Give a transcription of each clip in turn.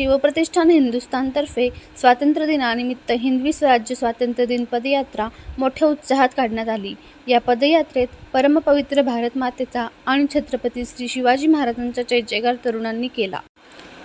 शिवप्रतिष्ठान हिंदुस्थानतर्फे स्वातंत्र्य दिनानिमित्त हिंदवी स्वराज्य स्वातंत्र्य दिन पदयात्रा मोठ्या उत्साहात काढण्यात आली. या पदयात्रेत परमपवित्र भारत मातेचा आणि छत्रपती श्री शिवाजी महाराजांचा जय जयकार तरुणांनी केला.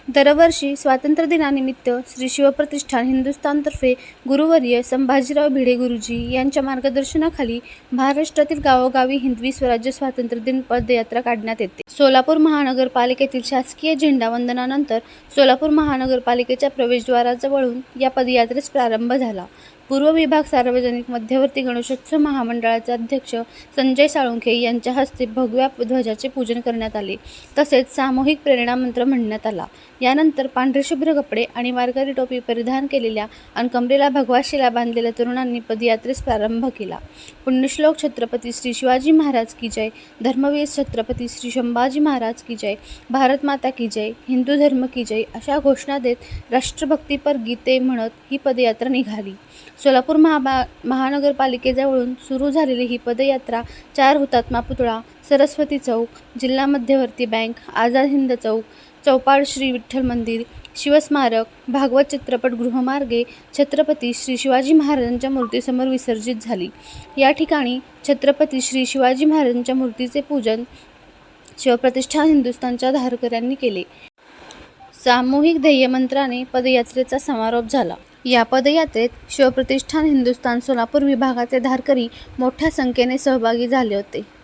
दरवर्षी स्वातंत्र्य दिनानिमित्त श्री शिवप्रतिष्ठान हिंदुस्थानतर्फे गुरुवर्य संभाजीराव भिडे गुरुजी यांच्या मार्गदर्शनाखाली महाराष्ट्रातील गावोगावी हिंदवी स्वराज्य स्वातंत्र्य दिन पदयात्रा काढण्यात येते. सोलापूर महानगरपालिकेतील शासकीय झेंडावंदनानंतर सोलापूर महानगरपालिकेच्या प्रवेशद्वाराजवळून या पदयात्रेस प्रारंभ झाला. पूर्व विभाग सार्वजनिक मध्यवर्ती गणेशोत्सव महामंडळाचे अध्यक्ष संजय साळुंखे यांच्या हस्ते भगव्या ध्वजाचे पूजन करण्यात आले. तसेच सामूहिक प्रेरणामंत्र म्हणण्यात आला. यानंतर पांढरे शुभ्र कपडे आणि वारकरी टोपी परिधान केलेल्या आणि कमरेला भगवा शिला बांधलेल्या तरुणांनी पदयात्रेस प्रारंभ केला. पुण्यश्लोक छत्रपती श्री शिवाजी महाराज की जय. धर्मवीर छत्रपती श्री संभाजी महाराज की जय. भारत माता की जय. हिंदू धर्म की जय अशा घोषणा देत राष्ट्रभक्तीपर गीते म्हणत ही पदयात्रा निघाली. सोलापूर महाबा महानगरपालिकेजवळून सुरू झालेली ही पदयात्रा चार हुतात्मा पुतळा सरस्वती चौक जिल्हा मध्यवर्ती बँक आझाद हिंद चौक चौपाळ श्री विठ्ठल मंदिर शिवस्मारक भागवत चित्रपट गृहमार्गे छत्रपती श्री शिवाजी महाराजांच्या मूर्तीसमोर विसर्जित झाली. या ठिकाणी छत्रपती श्री शिवाजी महाराजांच्या मूर्तीचे पूजन शिवप्रतिष्ठान हिंदुस्थानच्या धारकऱ्यांनी केले. सामूहिक ध्येयमंत्राने पदयात्रेचा समारोप झाला. या पदयात्रेत शिवप्रतिष्ठान हिंदुस्थान सोलापूर विभागाचे धारकरी मोठ्या संख्येने सहभागी झाले होते.